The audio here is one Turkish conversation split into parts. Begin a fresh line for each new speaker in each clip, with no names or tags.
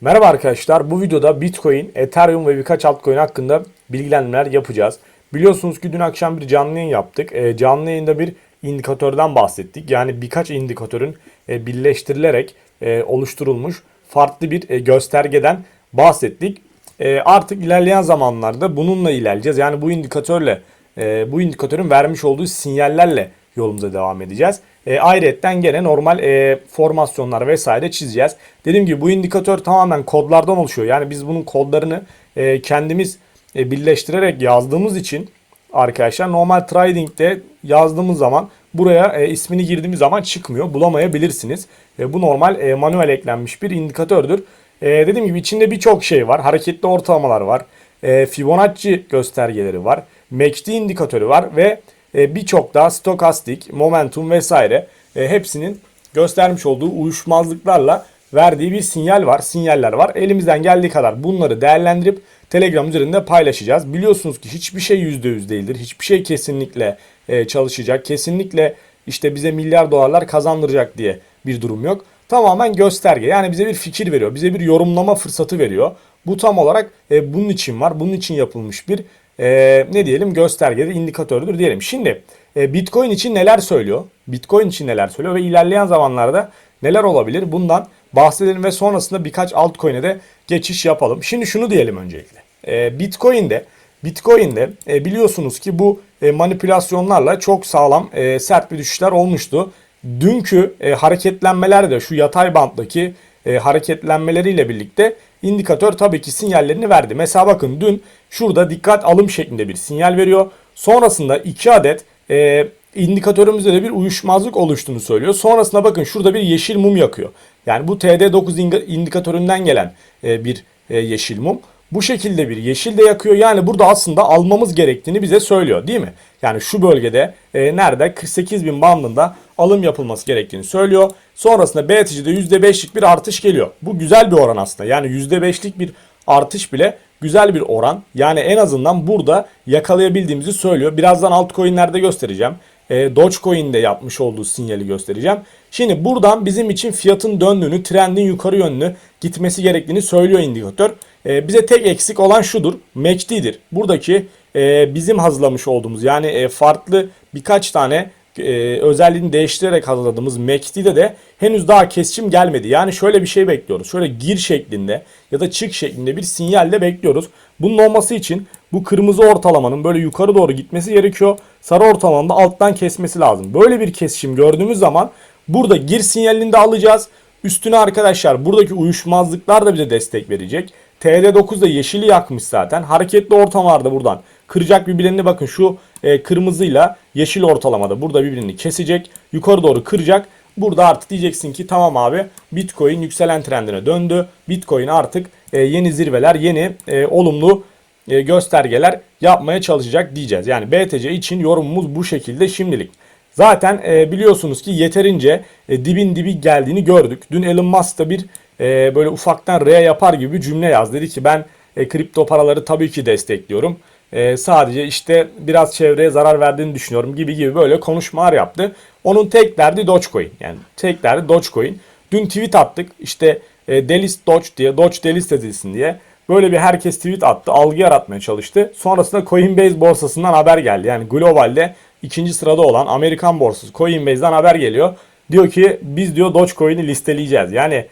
Merhaba arkadaşlar. Bu videoda Bitcoin, Ethereum ve birkaç altcoin hakkında bilgilendirmeler yapacağız. Biliyorsunuz ki dün akşam bir canlı yayın yaptık. E, canlı yayında bir indikatörden bahsettik. Yani birkaç indikatörün e, birleştirilerek e, oluşturulmuş farklı bir e, göstergeden bahsettik. E, artık ilerleyen zamanlarda bununla ilerleyeceğiz. Yani bu indikatörle, e, bu indikatörün vermiş olduğu sinyallerle yolumuza devam edeceğiz. E, ayrıyetten gene normal e, formasyonlar vesaire çizeceğiz. Dediğim gibi bu indikatör tamamen kodlardan oluşuyor. Yani biz bunun kodlarını e, kendimiz e, birleştirerek yazdığımız için arkadaşlar normal trading'de yazdığımız zaman buraya e, ismini girdiğimiz zaman çıkmıyor. Bulamayabilirsiniz. E, bu normal e, manuel eklenmiş bir indikatördür. E, dediğim gibi içinde birçok şey var. Hareketli ortalamalar var. E, Fibonacci göstergeleri var. MACD indikatörü var ve birçok daha stokastik, momentum vesaire e, hepsinin göstermiş olduğu uyuşmazlıklarla verdiği bir sinyal var, sinyaller var. Elimizden geldiği kadar bunları değerlendirip Telegram üzerinde paylaşacağız. Biliyorsunuz ki hiçbir şey %100 değildir. Hiçbir şey kesinlikle e, çalışacak. Kesinlikle işte bize milyar dolarlar kazandıracak diye bir durum yok. Tamamen gösterge. Yani bize bir fikir veriyor. Bize bir yorumlama fırsatı veriyor. Bu tam olarak e, bunun için var. Bunun için yapılmış bir e, ne diyelim göstergedir, indikatördür diyelim. Şimdi e, Bitcoin için neler söylüyor? Bitcoin için neler söylüyor ve ilerleyen zamanlarda neler olabilir? Bundan bahsedelim ve sonrasında birkaç altcoin'e de geçiş yapalım. Şimdi şunu diyelim öncelikle. E, Bitcoin'de Bitcoin'de e, biliyorsunuz ki bu e, manipülasyonlarla çok sağlam e, sert bir düşüşler olmuştu. Dünkü e, hareketlenmeler de şu yatay banttaki e, hareketlenmeleriyle birlikte indikatör tabii ki sinyallerini verdi. Mesela bakın dün şurada dikkat alım şeklinde bir sinyal veriyor. Sonrasında 2 adet e, indikatörümüzde de bir uyuşmazlık oluştuğunu söylüyor. Sonrasında bakın şurada bir yeşil mum yakıyor. Yani bu TD9 indikatöründen gelen e, bir e, yeşil mum. Bu şekilde bir yeşil de yakıyor. Yani burada aslında almamız gerektiğini bize söylüyor değil mi? Yani şu bölgede e, nerede 48 bin bandında alım yapılması gerektiğini söylüyor. Sonrasında BTC'de %5'lik bir artış geliyor. Bu güzel bir oran aslında. Yani %5'lik bir artış bile güzel bir oran. Yani en azından burada yakalayabildiğimizi söylüyor. Birazdan altcoin'lerde göstereceğim. E, Dogecoin'de yapmış olduğu sinyali göstereceğim. Şimdi buradan bizim için fiyatın döndüğünü, trendin yukarı yönlü gitmesi gerektiğini söylüyor indikatör. E, bize tek eksik olan şudur. MACD'dir. Buradaki e, bizim hazırlamış olduğumuz yani e, farklı birkaç tane e, özelliğini değiştirerek hazırladığımız MACD'de de henüz daha kesişim gelmedi. Yani şöyle bir şey bekliyoruz. Şöyle gir şeklinde ya da çık şeklinde bir sinyalle bekliyoruz. Bunun olması için bu kırmızı ortalamanın böyle yukarı doğru gitmesi gerekiyor. Sarı ortalamanın da alttan kesmesi lazım. Böyle bir kesişim gördüğümüz zaman burada gir sinyalini de alacağız. Üstüne arkadaşlar buradaki uyuşmazlıklar da bize destek verecek. TD9 da yeşili yakmış zaten. Hareketli ortamlarda buradan kıracak birbirlerini bakın şu e, kırmızıyla yeşil ortalamada burada birbirini kesecek. Yukarı doğru kıracak. Burada artık diyeceksin ki tamam abi Bitcoin yükselen trendine döndü. Bitcoin artık e, yeni zirveler, yeni e, olumlu e, göstergeler yapmaya çalışacak diyeceğiz. Yani BTC için yorumumuz bu şekilde şimdilik. Zaten e, biliyorsunuz ki yeterince e, dibin dibi geldiğini gördük. Dün Elon Musk da bir e, böyle ufaktan R yapar gibi bir cümle yaz. Dedi ki ben e, kripto paraları tabii ki destekliyorum. E, sadece işte biraz çevreye zarar verdiğini düşünüyorum gibi gibi böyle konuşmalar yaptı. Onun tek derdi Dogecoin. Yani tek derdi Dogecoin. Dün tweet attık işte e, delist Doge diye Doge delist edilsin diye. Böyle bir herkes tweet attı. Algı yaratmaya çalıştı. Sonrasında Coinbase borsasından haber geldi. Yani globalde ikinci sırada olan Amerikan borsası Coinbase'den haber geliyor. Diyor ki biz diyor Dogecoin'i listeleyeceğiz. Yani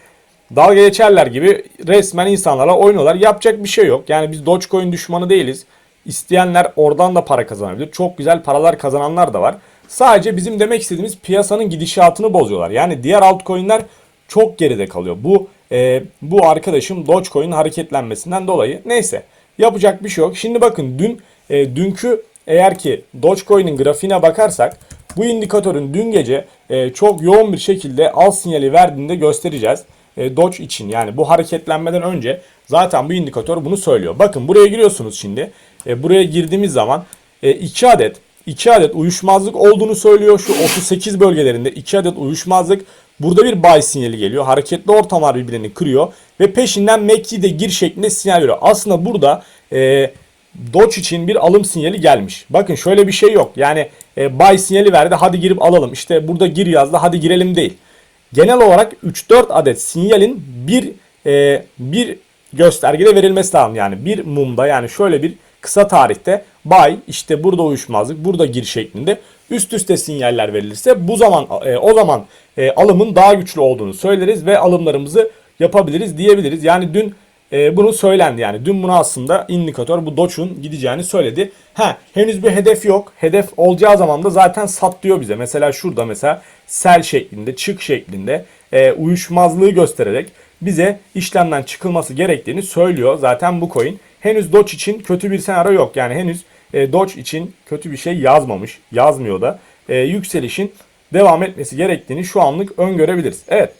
dalga geçerler gibi resmen insanlara oynuyorlar. Yapacak bir şey yok. Yani biz Dogecoin düşmanı değiliz. İsteyenler oradan da para kazanabilir. Çok güzel paralar kazananlar da var. Sadece bizim demek istediğimiz piyasanın gidişatını bozuyorlar. Yani diğer altcoin'ler çok geride kalıyor. Bu e, bu arkadaşım Dogecoin'in hareketlenmesinden dolayı. Neyse yapacak bir şey yok. Şimdi bakın dün e, dünkü eğer ki Dogecoin'in grafiğine bakarsak bu indikatörün dün gece e, çok yoğun bir şekilde al sinyali verdiğinde göstereceğiz. E, Doge için yani bu hareketlenmeden önce zaten bu indikatör bunu söylüyor. Bakın buraya giriyorsunuz şimdi. E, buraya girdiğimiz zaman 2 adet 2 adet uyuşmazlık olduğunu söylüyor. Şu 38 bölgelerinde 2 adet uyuşmazlık. Burada bir buy sinyali geliyor. Hareketli ortamlar birbirini kırıyor. Ve peşinden MACD'de gir şeklinde sinyal veriyor. Aslında burada e, Doge için bir alım sinyali gelmiş. Bakın şöyle bir şey yok. Yani e, buy sinyali verdi hadi girip alalım. İşte burada gir yazdı hadi girelim değil. Genel olarak 3-4 adet sinyalin bir e, bir göstergede verilmesi lazım. Yani bir mumda yani şöyle bir kısa tarihte buy işte burada uyuşmazlık burada gir şeklinde üst üste sinyaller verilirse bu zaman e, o zaman e, alımın daha güçlü olduğunu söyleriz ve alımlarımızı yapabiliriz diyebiliriz. Yani dün e, bunu söylendi yani dün bunu aslında indikatör bu Doge'un gideceğini söyledi. Ha henüz bir hedef yok. Hedef olacağı zaman da zaten sat diyor bize. Mesela şurada mesela sell şeklinde çık şeklinde e, uyuşmazlığı göstererek bize işlemden çıkılması gerektiğini söylüyor. Zaten bu coin henüz Doge için kötü bir senaryo yok. Yani henüz e, Doge için kötü bir şey yazmamış. Yazmıyor da. E, yükselişin devam etmesi gerektiğini şu anlık öngörebiliriz. Evet.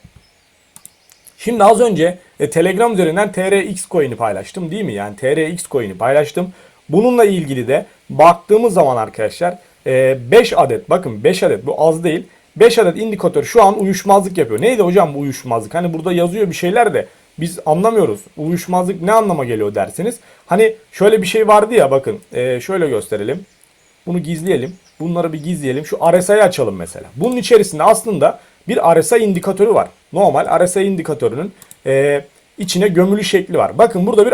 Şimdi az önce e, Telegram üzerinden TRX coin'i paylaştım değil mi? Yani TRX coin'i paylaştım. Bununla ilgili de baktığımız zaman arkadaşlar 5 adet bakın 5 adet bu az değil. 5 adet indikatör şu an uyuşmazlık yapıyor. Neydi hocam bu uyuşmazlık? Hani burada yazıyor bir şeyler de biz anlamıyoruz. Uyuşmazlık ne anlama geliyor derseniz. Hani şöyle bir şey vardı ya bakın e, şöyle gösterelim. Bunu gizleyelim. Bunları bir gizleyelim. Şu RSI'yi açalım mesela. Bunun içerisinde aslında bir RSI indikatörü var. Normal RSI indikatörünün e, içine gömülü şekli var. Bakın burada bir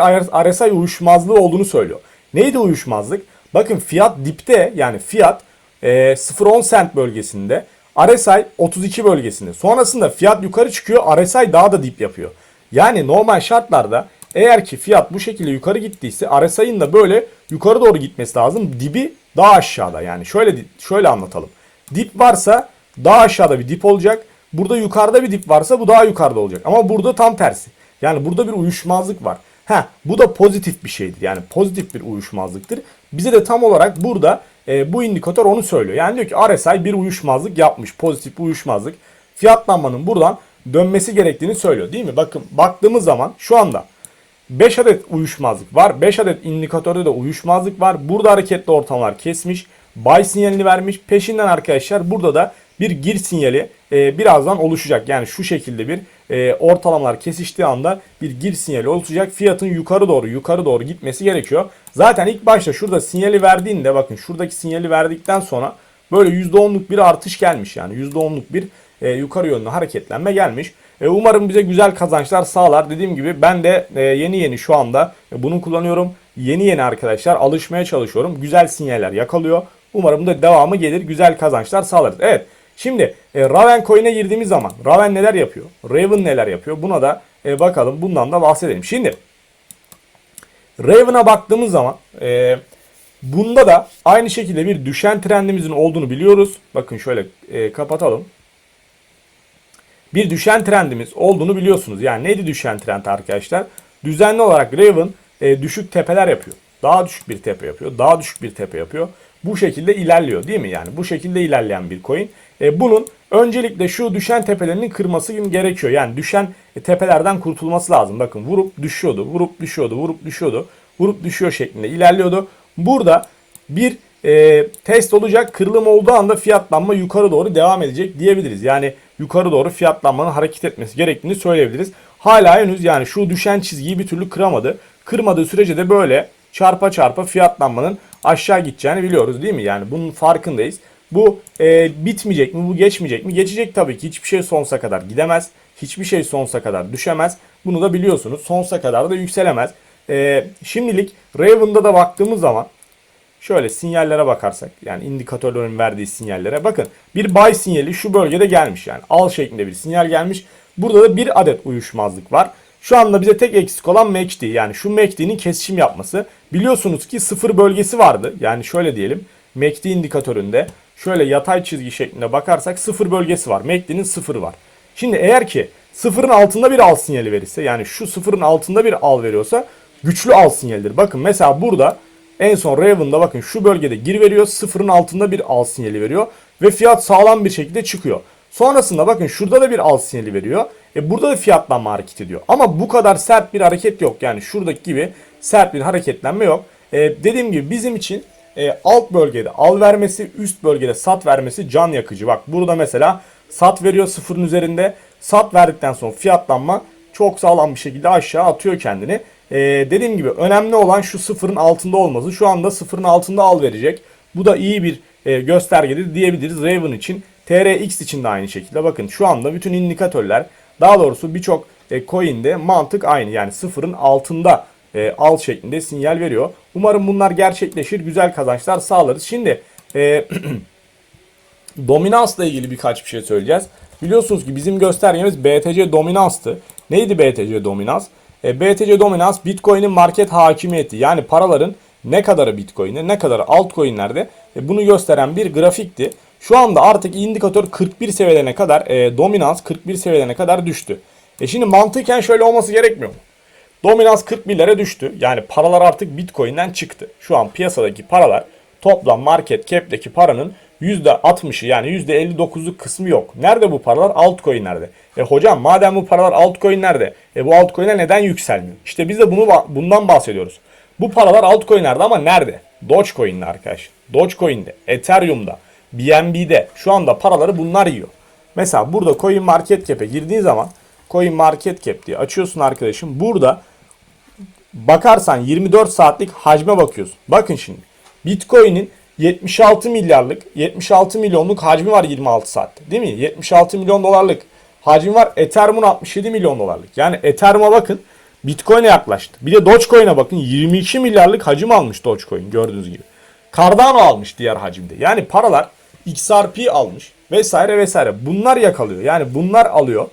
RSI uyuşmazlığı olduğunu söylüyor. Neydi uyuşmazlık? Bakın fiyat dipte yani fiyat e, 0.10 cent bölgesinde RSI 32 bölgesinde. Sonrasında fiyat yukarı çıkıyor RSI daha da dip yapıyor. Yani normal şartlarda eğer ki fiyat bu şekilde yukarı gittiyse RSI'nin da böyle yukarı doğru gitmesi lazım. Dibi daha aşağıda yani şöyle şöyle anlatalım. Dip varsa daha aşağıda bir dip olacak. Burada yukarıda bir dip varsa bu daha yukarıda olacak. Ama burada tam tersi. Yani burada bir uyuşmazlık var. Ha bu da pozitif bir şeydir. Yani pozitif bir uyuşmazlıktır. Bize de tam olarak burada e, bu indikatör onu söylüyor. Yani diyor ki RSI bir uyuşmazlık yapmış. Pozitif bir uyuşmazlık. Fiyatlanmanın buradan dönmesi gerektiğini söylüyor değil mi? Bakın baktığımız zaman şu anda 5 adet uyuşmazlık var. 5 adet indikatörde de uyuşmazlık var. Burada hareketli ortamlar kesmiş. Buy sinyalini vermiş. Peşinden arkadaşlar burada da bir gir sinyali e, birazdan oluşacak. Yani şu şekilde bir e, ortalamalar kesiştiği anda bir gir sinyali oluşacak. Fiyatın yukarı doğru yukarı doğru gitmesi gerekiyor. Zaten ilk başta şurada sinyali verdiğinde bakın şuradaki sinyali verdikten sonra böyle %10'luk bir artış gelmiş. Yani %10'luk bir e, yukarı yönlü hareketlenme gelmiş. E, umarım bize güzel kazançlar sağlar. Dediğim gibi ben de e, yeni yeni şu anda e, bunu kullanıyorum. Yeni yeni arkadaşlar alışmaya çalışıyorum. Güzel sinyaller yakalıyor. Umarım da devamı gelir. Güzel kazançlar sağlarız. Evet. Şimdi e, Raven Coin'e girdiğimiz zaman Raven neler yapıyor? Raven neler yapıyor? Buna da e, bakalım. Bundan da bahsedelim. Şimdi Raven'a baktığımız zaman e, bunda da aynı şekilde bir düşen trendimizin olduğunu biliyoruz. Bakın şöyle e, kapatalım. Bir düşen trendimiz olduğunu biliyorsunuz. Yani neydi düşen trend arkadaşlar? Düzenli olarak Raven e, düşük tepeler yapıyor. Daha düşük bir tepe yapıyor. Daha düşük bir tepe yapıyor. Bu şekilde ilerliyor değil mi? Yani bu şekilde ilerleyen bir coin. E, bunun öncelikle şu düşen tepelerinin kırması gerekiyor. Yani düşen tepelerden kurtulması lazım. Bakın vurup düşüyordu, vurup düşüyordu, vurup düşüyordu, vurup düşüyor şeklinde ilerliyordu. Burada bir e, test olacak. Kırılım olduğu anda fiyatlanma yukarı doğru devam edecek diyebiliriz. Yani yukarı doğru fiyatlanmanın hareket etmesi gerektiğini söyleyebiliriz. Hala henüz yani şu düşen çizgiyi bir türlü kıramadı. Kırmadığı sürece de böyle çarpa çarpa fiyatlanmanın aşağı gideceğini biliyoruz değil mi? Yani bunun farkındayız. Bu e, bitmeyecek mi? Bu geçmeyecek mi? Geçecek tabii ki. Hiçbir şey sonsuza kadar gidemez. Hiçbir şey sonsuza kadar düşemez. Bunu da biliyorsunuz. Sonsuza kadar da yükselemez. E, şimdilik Raven'da da baktığımız zaman şöyle sinyallere bakarsak yani indikatörlerin verdiği sinyallere bakın bir buy sinyali şu bölgede gelmiş yani al şeklinde bir sinyal gelmiş. Burada da bir adet uyuşmazlık var. Şu anda bize tek eksik olan MACD yani şu MACD'nin kesişim yapması. Biliyorsunuz ki sıfır bölgesi vardı. Yani şöyle diyelim MACD indikatöründe şöyle yatay çizgi şeklinde bakarsak sıfır bölgesi var. MACD'nin sıfırı var. Şimdi eğer ki sıfırın altında bir al sinyali verirse yani şu sıfırın altında bir al veriyorsa güçlü al sinyalidir. Bakın mesela burada en son Raven'da bakın şu bölgede gir veriyor. Sıfırın altında bir al sinyali veriyor. Ve fiyat sağlam bir şekilde çıkıyor. Sonrasında bakın şurada da bir al sinyali veriyor. E burada da fiyatlanma hareket ediyor. Ama bu kadar sert bir hareket yok. Yani şuradaki gibi sert bir hareketlenme yok. E, dediğim gibi bizim için e, alt bölgede al vermesi, üst bölgede sat vermesi can yakıcı. Bak burada mesela sat veriyor sıfırın üzerinde. Sat verdikten sonra fiyatlanma çok sağlam bir şekilde aşağı atıyor kendini. E, dediğim gibi önemli olan şu sıfırın altında olması. Şu anda sıfırın altında al verecek. Bu da iyi bir e, göstergedir diyebiliriz Raven için. TRX için de aynı şekilde. Bakın şu anda bütün indikatörler daha doğrusu birçok e, coin'de mantık aynı. Yani sıfırın altında e, al şeklinde sinyal veriyor. Umarım bunlar gerçekleşir. Güzel kazançlar sağlarız. Şimdi e, dominansla ilgili birkaç bir şey söyleyeceğiz. Biliyorsunuz ki bizim göstergemiz BTC dominanstı. Neydi BTC dominans? E, BTC dominans Bitcoin'in market hakimiyeti. Yani paraların ne kadarı Bitcoin'de ne kadarı altcoin'lerde e, bunu gösteren bir grafikti. Şu anda artık indikatör 41 seviyelerine kadar e, dominans 41 seviyelerine kadar düştü. E şimdi mantıken şöyle olması gerekmiyor mu? Dominans 41'lere düştü. Yani paralar artık Bitcoin'den çıktı. Şu an piyasadaki paralar toplam market cap'teki paranın %60'ı yani %59'luk kısmı yok. Nerede bu paralar? Altcoin'lerde. E hocam madem bu paralar altcoin'lerde e bu altcoin'ler neden yükselmiyor? İşte biz de bunu bundan bahsediyoruz. Bu paralar altcoin'lerde ama nerede? Dogecoin'de arkadaşlar. Dogecoin'de, Ethereum'da, BNB'de şu anda paraları bunlar yiyor. Mesela burada Coin Market Cap'e girdiğin zaman Coin Market Cap diye açıyorsun arkadaşım. Burada bakarsan 24 saatlik hacme bakıyorsun. Bakın şimdi. Bitcoin'in 76 milyarlık, 76 milyonluk hacmi var 26 saatte. Değil mi? 76 milyon dolarlık hacmi var. Ethereum'un 67 milyon dolarlık. Yani Ethereum'a bakın. Bitcoin'e yaklaştı. Bir de Dogecoin'e bakın. 22 milyarlık hacim almış Dogecoin gördüğünüz gibi. Cardano almış diğer hacimde. Yani paralar XRP almış vesaire vesaire. Bunlar yakalıyor. Yani bunlar alıyor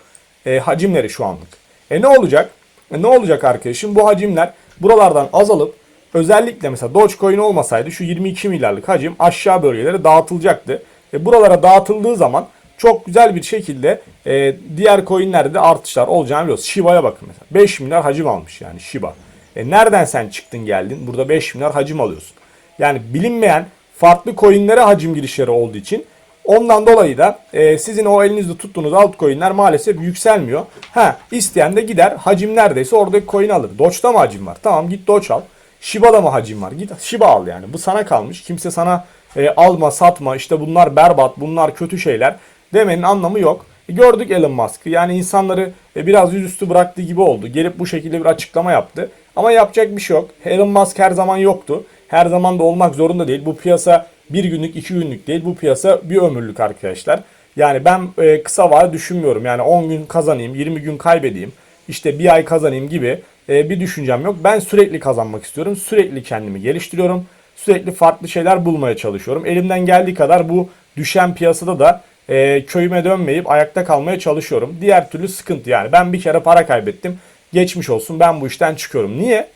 e, hacimleri şu anlık. E ne olacak? E ne olacak arkadaşım? Bu hacimler buralardan azalıp özellikle mesela Dogecoin olmasaydı şu 22 milyarlık hacim aşağı bölgelere dağıtılacaktı. E buralara dağıtıldığı zaman çok güzel bir şekilde e, diğer coinlerde de artışlar olacağını biliyoruz. Shiba'ya bakın mesela. 5 milyar hacim almış yani Shiba. E nereden sen çıktın geldin? Burada 5 milyar hacim alıyorsun. Yani bilinmeyen farklı coinlere hacim girişleri olduğu için ondan dolayı da e, sizin o elinizde tuttuğunuz altcoin'ler maalesef yükselmiyor. Ha isteyen de gider hacim neredeyse oradaki coin alır. Doge'da mı hacim var? Tamam git Doge al. Shiba'da mı hacim var? Git Shiba al yani. Bu sana kalmış. Kimse sana e, alma satma işte bunlar berbat bunlar kötü şeyler demenin anlamı yok. E, gördük Elon Musk'ı yani insanları e, biraz yüzüstü bıraktığı gibi oldu. Gelip bu şekilde bir açıklama yaptı. Ama yapacak bir şey yok. Elon Musk her zaman yoktu. Her zaman da olmak zorunda değil. Bu piyasa bir günlük iki günlük değil. Bu piyasa bir ömürlük arkadaşlar. Yani ben e, kısa vade düşünmüyorum. Yani 10 gün kazanayım, 20 gün kaybedeyim, işte bir ay kazanayım gibi e, bir düşüncem yok. Ben sürekli kazanmak istiyorum. Sürekli kendimi geliştiriyorum. Sürekli farklı şeyler bulmaya çalışıyorum. Elimden geldiği kadar bu düşen piyasada da e, köyüme dönmeyip ayakta kalmaya çalışıyorum. Diğer türlü sıkıntı yani. Ben bir kere para kaybettim. Geçmiş olsun ben bu işten çıkıyorum. Niye?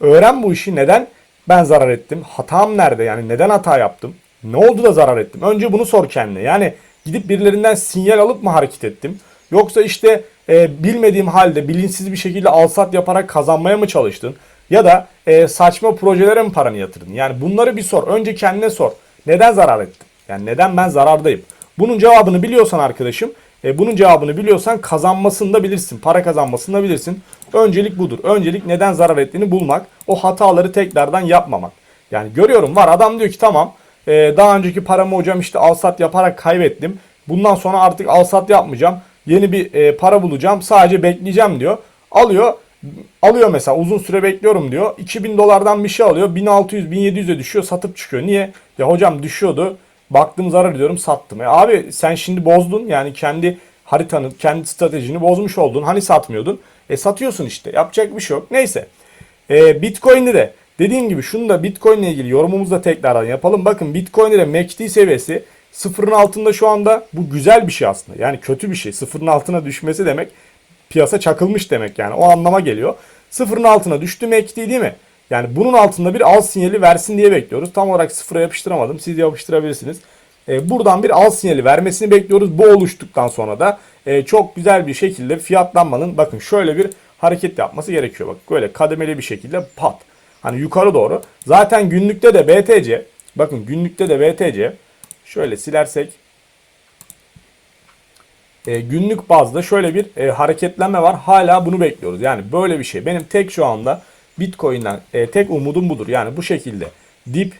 Öğren bu işi neden ben zarar ettim? Hatam nerede? Yani neden hata yaptım? Ne oldu da zarar ettim? Önce bunu sor kendine. Yani gidip birilerinden sinyal alıp mı hareket ettim? Yoksa işte e, bilmediğim halde bilinçsiz bir şekilde alsat yaparak kazanmaya mı çalıştın? Ya da e, saçma projelere mi paranı yatırdın? Yani bunları bir sor. Önce kendine sor. Neden zarar ettim? Yani neden ben zarardayım? Bunun cevabını biliyorsan arkadaşım, e, bunun cevabını biliyorsan kazanmasını da bilirsin. Para kazanmasını da bilirsin. Öncelik budur. Öncelik neden zarar ettiğini bulmak. O hataları tekrardan yapmamak. Yani görüyorum var adam diyor ki tamam e, daha önceki paramı hocam işte alsat yaparak kaybettim. Bundan sonra artık alsat yapmayacağım. Yeni bir e, para bulacağım. Sadece bekleyeceğim diyor. Alıyor. Alıyor mesela uzun süre bekliyorum diyor. 2000 dolardan bir şey alıyor. 1600 1700'e düşüyor satıp çıkıyor. Niye? Ya hocam düşüyordu. Baktım zarar ediyorum sattım. E abi sen şimdi bozdun. Yani kendi haritanı, kendi stratejini bozmuş oldun. Hani satmıyordun? E satıyorsun işte. Yapacak bir şey yok. Neyse. E, Bitcoin'de de dediğim gibi şunu da Bitcoin ile ilgili yorumumuzu da tekrardan yapalım. Bakın Bitcoin'de de MACD seviyesi sıfırın altında şu anda bu güzel bir şey aslında. Yani kötü bir şey. Sıfırın altına düşmesi demek piyasa çakılmış demek yani. O anlama geliyor. Sıfırın altına düştü MACD değil mi? Yani bunun altında bir al sinyali versin diye bekliyoruz. Tam olarak sıfıra yapıştıramadım. Siz yapıştırabilirsiniz. E, buradan bir al sinyali vermesini bekliyoruz. Bu oluştuktan sonra da e, çok güzel bir şekilde fiyatlanmanın bakın şöyle bir hareket yapması gerekiyor. Bak böyle kademeli bir şekilde pat. Hani yukarı doğru. Zaten günlükte de BTC bakın günlükte de BTC şöyle silersek e, günlük bazda şöyle bir e, hareketlenme var. Hala bunu bekliyoruz. Yani böyle bir şey. Benim tek şu anda Bitcoin'den e, tek umudum budur. Yani bu şekilde dip,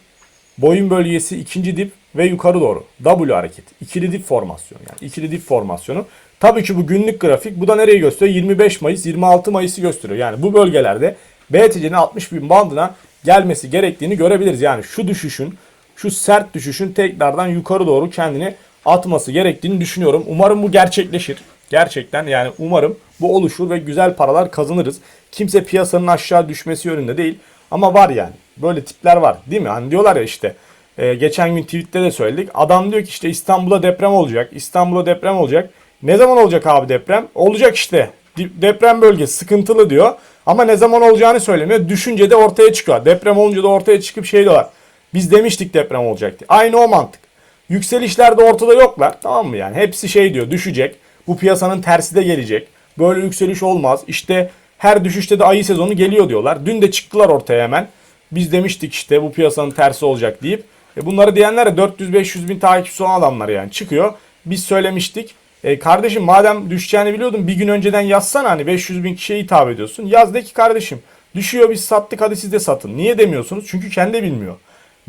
boyun bölgesi, ikinci dip ve yukarı doğru. W hareket. İkili dip formasyonu yani. ikili dip formasyonu. Tabii ki bu günlük grafik. Bu da nereyi gösteriyor? 25 Mayıs, 26 Mayıs'ı gösteriyor. Yani bu bölgelerde BTC'nin 60 bin bandına gelmesi gerektiğini görebiliriz. Yani şu düşüşün, şu sert düşüşün tekrardan yukarı doğru kendini atması gerektiğini düşünüyorum. Umarım bu gerçekleşir. Gerçekten yani umarım bu oluşur ve güzel paralar kazanırız. Kimse piyasanın aşağı düşmesi yönünde değil. Ama var yani. Böyle tipler var değil mi? Hani diyorlar ya işte e, geçen gün tweette de söyledik. Adam diyor ki işte İstanbul'a deprem olacak. İstanbul'a deprem olacak. Ne zaman olacak abi deprem? Olacak işte. Deprem bölgesi sıkıntılı diyor. Ama ne zaman olacağını söylemiyor. Düşünce de ortaya çıkıyor. Deprem olunca da ortaya çıkıp şey diyorlar. Biz demiştik deprem olacak diye. Aynı o mantık. Yükselişler de ortada yoklar. Tamam mı yani? Hepsi şey diyor düşecek. Bu piyasanın tersi de gelecek. Böyle yükseliş olmaz. İşte her düşüşte de ayı sezonu geliyor diyorlar. Dün de çıktılar ortaya hemen. Biz demiştik işte bu piyasanın tersi olacak deyip. E bunları diyenler de 400-500 bin takipçisi olan adamlar yani çıkıyor. Biz söylemiştik. E kardeşim madem düşeceğini biliyordun bir gün önceden yazsana hani 500 bin kişiye hitap ediyorsun. Yaz de ki kardeşim düşüyor biz sattık hadi siz de satın. Niye demiyorsunuz? Çünkü kendi bilmiyor.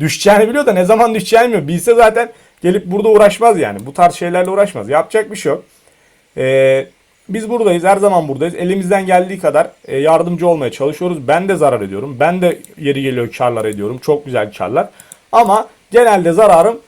Düşeceğini biliyor da ne zaman düşeceğini bilmiyor. Bilse zaten gelip burada uğraşmaz yani. Bu tarz şeylerle uğraşmaz. Yapacak bir şey yok. Ee, biz buradayız. Her zaman buradayız. Elimizden geldiği kadar e, yardımcı olmaya çalışıyoruz. Ben de zarar ediyorum. Ben de yeri geliyor karlar ediyorum. Çok güzel karlar. Ama genelde zararım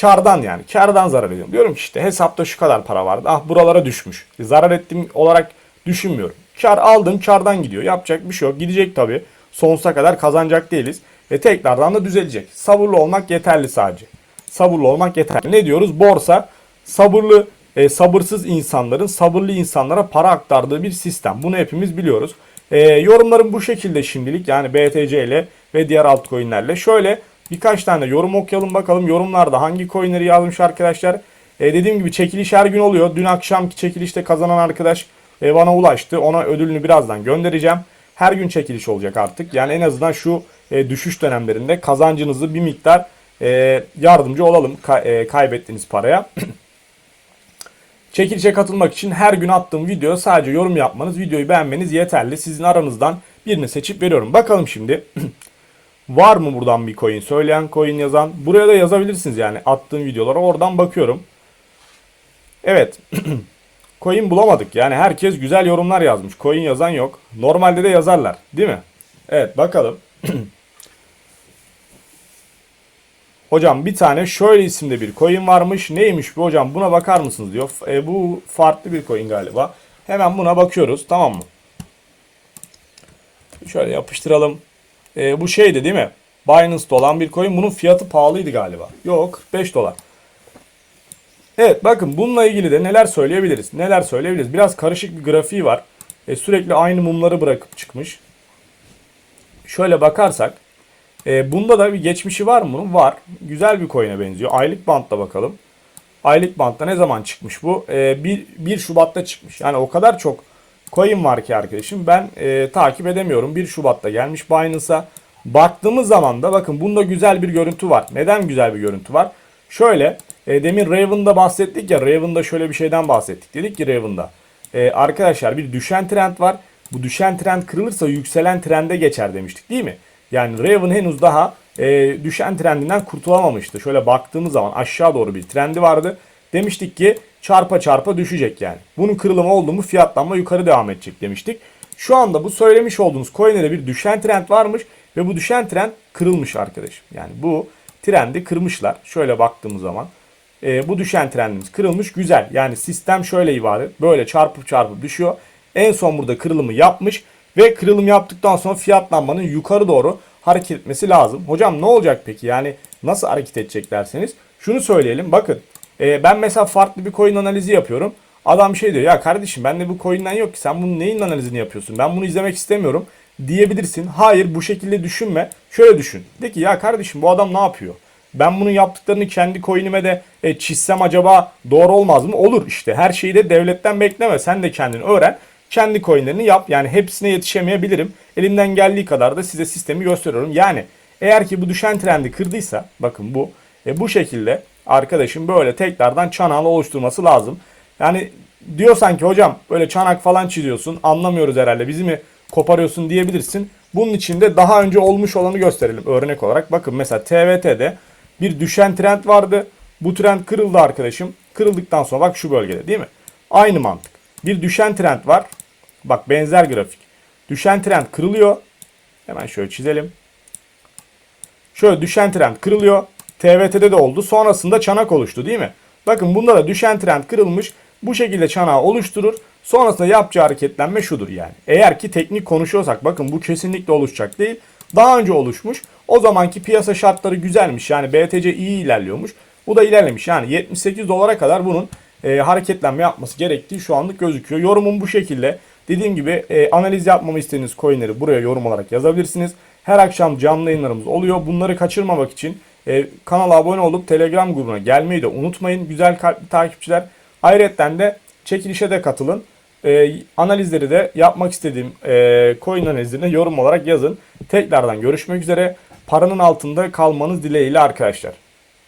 kardan yani. Kardan zarar ediyorum. Diyorum ki işte hesapta şu kadar para vardı. Ah buralara düşmüş. E, Zarar ettim olarak düşünmüyorum. Kar aldım kardan gidiyor. Yapacak bir şey yok. Gidecek tabii. Sonsuza kadar kazanacak değiliz. Ve tekrardan da düzelecek. Sabırlı olmak yeterli sadece. Sabırlı olmak yeterli. Ne diyoruz? Borsa sabırlı, e, sabırsız insanların sabırlı insanlara para aktardığı bir sistem. Bunu hepimiz biliyoruz. E, yorumlarım bu şekilde şimdilik. Yani BTC ile ve diğer altcoin'lerle. Şöyle birkaç tane yorum okuyalım bakalım. Yorumlarda hangi coin'leri yazmış arkadaşlar. E, dediğim gibi çekiliş her gün oluyor. Dün akşamki çekilişte kazanan arkadaş e, bana ulaştı. Ona ödülünü birazdan göndereceğim. Her gün çekiliş olacak artık. Yani en azından şu e, düşüş dönemlerinde kazancınızı bir miktar e, yardımcı olalım ka- e, kaybettiğiniz paraya. Çekilişe katılmak için her gün attığım video sadece yorum yapmanız, videoyu beğenmeniz yeterli. Sizin aranızdan birini seçip veriyorum. Bakalım şimdi. Var mı buradan bir coin söyleyen, coin yazan? Buraya da yazabilirsiniz yani attığım videolara oradan bakıyorum. Evet. coin bulamadık. Yani herkes güzel yorumlar yazmış. Coin yazan yok. Normalde de yazarlar, değil mi? Evet, bakalım. Hocam bir tane şöyle isimde bir coin varmış. Neymiş bu hocam buna bakar mısınız diyor. E, bu farklı bir coin galiba. Hemen buna bakıyoruz tamam mı? Şöyle yapıştıralım. E, bu şeydi değil mi? Binance'da olan bir coin. Bunun fiyatı pahalıydı galiba. Yok 45 dolar. Evet bakın bununla ilgili de neler söyleyebiliriz? Neler söyleyebiliriz? Biraz karışık bir grafiği var. E, sürekli aynı mumları bırakıp çıkmış. Şöyle bakarsak e, bunda da bir geçmişi var mı? Var. Güzel bir coin'e benziyor. Aylık bantta bakalım. Aylık bantta ne zaman çıkmış bu? E, 1, 1 Şubat'ta çıkmış. Yani o kadar çok coin var ki arkadaşım. Ben e, takip edemiyorum. 1 Şubat'ta gelmiş Binance'a. Baktığımız zaman da bakın bunda güzel bir görüntü var. Neden güzel bir görüntü var? Şöyle e, demin Raven'da bahsettik ya. Raven'da şöyle bir şeyden bahsettik. Dedik ki Raven'da. E, arkadaşlar bir düşen trend var. Bu düşen trend kırılırsa yükselen trende geçer demiştik değil mi? Yani Raven henüz daha e, düşen trendinden kurtulamamıştı. Şöyle baktığımız zaman aşağı doğru bir trendi vardı. Demiştik ki çarpa çarpa düşecek yani. Bunun kırılımı oldu mu fiyatlanma yukarı devam edecek demiştik. Şu anda bu söylemiş olduğunuz coin'e bir düşen trend varmış ve bu düşen trend kırılmış arkadaşım. Yani bu trendi kırmışlar. Şöyle baktığımız zaman e, bu düşen trendimiz kırılmış güzel. Yani sistem şöyle ibaret. Böyle çarpıp çarpıp düşüyor. En son burada kırılımı yapmış ve kırılım yaptıktan sonra fiyatlanmanın yukarı doğru hareket etmesi lazım. Hocam ne olacak peki? Yani nasıl hareket edecek derseniz şunu söyleyelim. Bakın e, ben mesela farklı bir coin analizi yapıyorum. Adam şey diyor ya kardeşim bende bu coin'den yok ki sen bunun neyin analizini yapıyorsun? Ben bunu izlemek istemiyorum diyebilirsin. Hayır bu şekilde düşünme. Şöyle düşün. De ki ya kardeşim bu adam ne yapıyor? Ben bunun yaptıklarını kendi coin'ime de e, çizsem acaba doğru olmaz mı? Olur işte. Her şeyi de devletten bekleme. Sen de kendin öğren. Kendi coin'lerini yap. Yani hepsine yetişemeyebilirim. Elimden geldiği kadar da size sistemi gösteriyorum. Yani eğer ki bu düşen trendi kırdıysa bakın bu e, bu şekilde arkadaşım böyle tekrardan çanağını oluşturması lazım. Yani diyorsan ki hocam böyle çanak falan çiziyorsun anlamıyoruz herhalde bizi mi koparıyorsun diyebilirsin. Bunun için de daha önce olmuş olanı gösterelim örnek olarak. Bakın mesela TVT'de bir düşen trend vardı. Bu trend kırıldı arkadaşım. Kırıldıktan sonra bak şu bölgede değil mi? Aynı mantık. Bir düşen trend var. Bak benzer grafik. Düşen trend kırılıyor. Hemen şöyle çizelim. Şöyle düşen trend kırılıyor. TVT'de de oldu. Sonrasında çanak oluştu değil mi? Bakın bunda da düşen trend kırılmış. Bu şekilde çanağı oluşturur. Sonrasında yapacağı hareketlenme şudur yani. Eğer ki teknik konuşuyorsak bakın bu kesinlikle oluşacak değil. Daha önce oluşmuş. O zamanki piyasa şartları güzelmiş. Yani BTC iyi ilerliyormuş. Bu da ilerlemiş. Yani 78 dolara kadar bunun e, hareketlenme yapması gerektiği şu anlık gözüküyor. Yorumum bu şekilde. Dediğim gibi e, analiz yapmamı istediğiniz coinleri buraya yorum olarak yazabilirsiniz. Her akşam canlı yayınlarımız oluyor. Bunları kaçırmamak için e, kanala abone olup Telegram grubuna gelmeyi de unutmayın. Güzel kalpli takipçiler. Ayrıca de çekilişe de katılın. E, analizleri de yapmak istediğim e, coin analizlerini yorum olarak yazın. Tekrardan görüşmek üzere. Paranın altında kalmanız dileğiyle arkadaşlar.